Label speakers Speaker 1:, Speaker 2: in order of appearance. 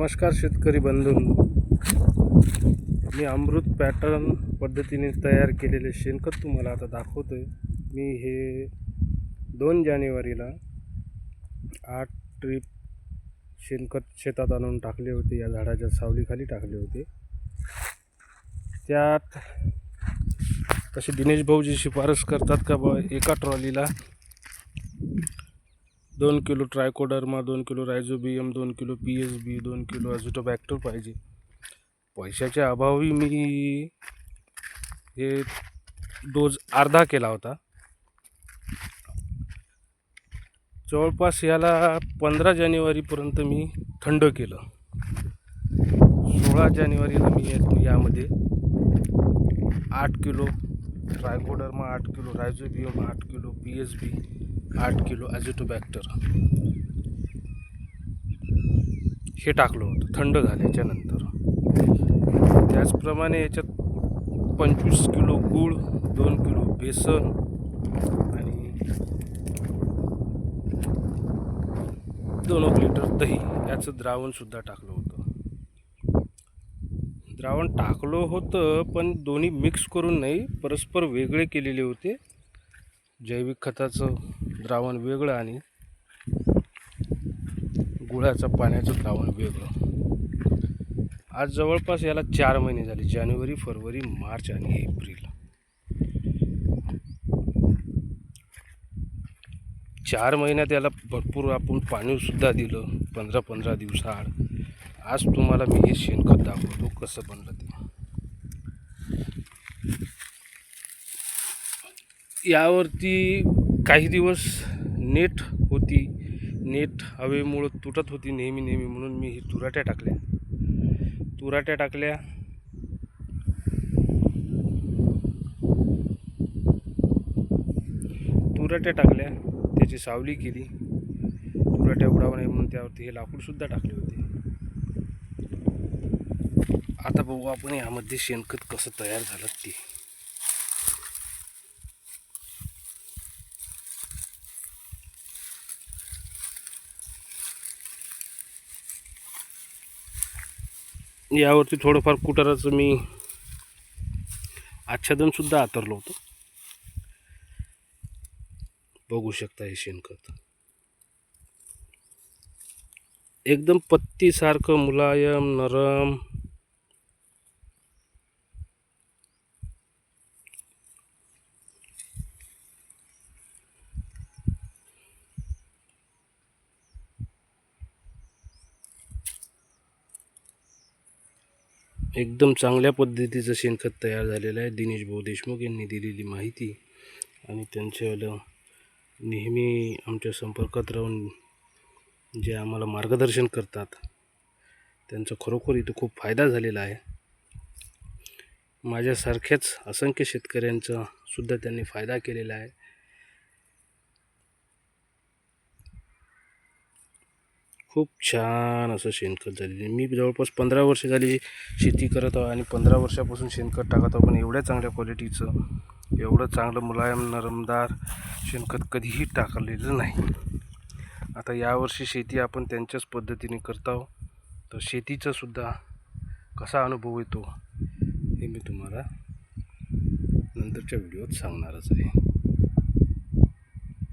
Speaker 1: नमस्कार शेतकरी बंधू. मी अमृत पॅटर्न पद्धतीने तयार केलेले शेणखत तुम्हाला आता दाखवतो आहे मी हे दोन जानेवारीला आठ ट्रीप शेणखत शेतात आणून टाकले होते. या झाडाच्या सावलीखाली टाकले होते. त्यात तसे दिनेश भाऊजी शिफारस करतात का बा एका ट्रॉलीला? दोन किलो ट्रायकोडर्मा दोन किलो रायझोबियम दोन किलो पी एस बी दोन किलो अझोटोबॅक्टर पाहिजे. पैशाच्या अभावी मी हे डोज अर्धा केला होता. जवळपास याला पंधरा जानेवारीपर्यंत मी थंड केलं. सोळा जानेवारीला मी यामध्ये आठ किलो ट्रायकोडर्मा आठ किलो रायझोबियम आठ किलो पी एस बी आठ किलो ॲझोटोबॅक्टर. हे टाकलं होतं थंड झाल्याच्यानंतर. त्याचप्रमाणे याच्यात पंचवीस किलो गूळ दोन किलो बेसन आणि दोन लिटर दही याचं द्रावणसुद्धा टाकलं होतं. द्रावण टाकलं होतं पण दोन्ही मिक्स करून नाही परस्पर वेगळे केलेले होते. जैविक खताचं द्रावण वेगळं आणि गुळाचं पाण्याचं द्रावण वेगळं. आज जवळपास याला चार महिने झाले जानेवारी फरवरी मार्च आणि एप्रिल. चार महिन्यात याला भरपूर आपण पाणीसुद्धा दिलं पंधरा पंधरा दिवसाआड. आज तुम्हाला मी हे शेणखत दाखवतो कसं बनलं ते. यावरती काही दिवस नेट होती. नेट हवेमुळं तुटत होती नेहमी नेहमी म्हणून मी ही तुराट्या टाकल्या. तुराट्या टाकल्या. तुराट्या टाकल्या. त्याची सावली केली. तुराट्या उडावं नाही म्हणून त्यावरती हे लाकूडसुद्धा टाकले होते. आता बघू आपण यामध्ये शेणखत कसं तयार झालं ते. यावरती थोडंफार कुटाराचं मी आच्छादनसुद्धा आतरलं होतं. बघू शकता हे शेणखत. एकदम पत्तीसारखं मुलायम नरम एकदम चांगल्या पद्धतीचं शेणखत तयार झालेलं आहे. दिनेश भाऊ देशमुख यांनी दिलेली माहिती आणि त्यांच्यावालं नेहमी आमच्या संपर्कात राहून जे आम्हाला मार्गदर्शन करतात त्यांचा खरोखर इथं खूप फायदा झालेला आहे. माझ्यासारख्याच असंख्य शेतकऱ्यांचा सुद्धा त्यांनी फायदा केलेला आहे. खूप छान असं शेणखत झालेलं आहे. मी जवळपास पंधरा वर्ष झाली शेती करत आहो आणि पंधरा वर्षापासून शेणखत टाकत आहो. पण एवढ्या चांगल्या क्वालिटीचं एवढं चांगलं मुलायम नरमदार शेणखत कधीही टाकलेलं नाही. आता यावर्षी शेती आपण त्यांच्याच पद्धतीने करत आहो. तर शेतीचा सुद्धा कसा अनुभव येतो हे मी तुम्हाला नंतरच्या व्हिडिओत सांगणारच आहे.